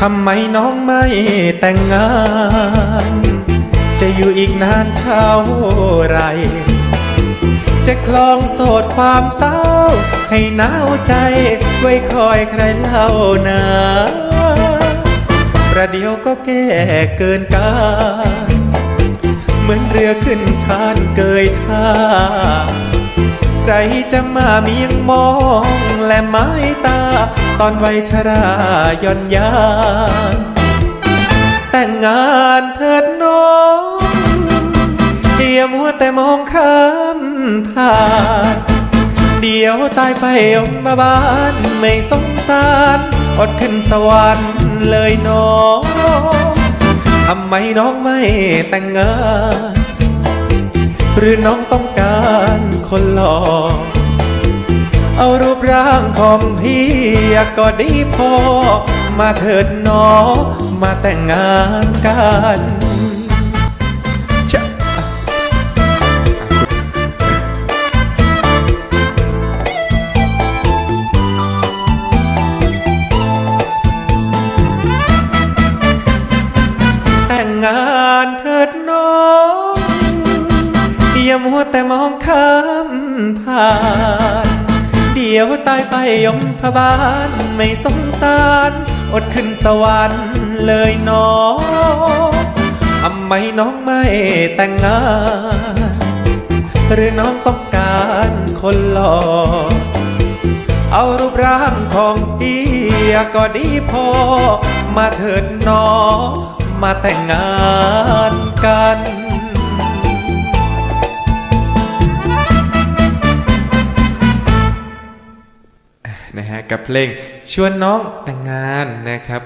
ทำไมน้องไม่แต่งงาน จะอยู่อีกนานเท่าไร จะคลองโสดความเศร้า ให้หนาวใจ ไว้คอยใครเล่านาประเดี๋ยวก็แก่เกินกาเหมือนเรือขึ้นทานเกยท่า ใครจะมาเมียงมอง และไม้ตา ตอนวัยชราย่อนยานแต่งงานเถิดน้องอย่ามัวแต่มองข้ามผ่านเดี๋ยวตายไปอมมาบ้านไม่สงสารอดขึ้นสวรรค์เลยน้องทำไมน้องไม่แต่งงาน หรือน้องต้องารคนหล่อ เอารูปร่างของพี่ก็ดีพอ มาเถิดนอ มาแต่งงานกันแต่งงานเถิด มัวแต่มองข้ามผ่าน เดี๋ยวตายไปยมพบาลไม่สงสาร อดขึ้นสวรรค์เลยน้องทำไมน้องไม่แต่งงาน หรือน้องต้องการคนหล่อเอารูปร่างของพี่ก็ดีพอ มาเถิดหนองมาแต่งงานกัน นะฮะกับเพลงชวนน้องแต่งงานนะครับ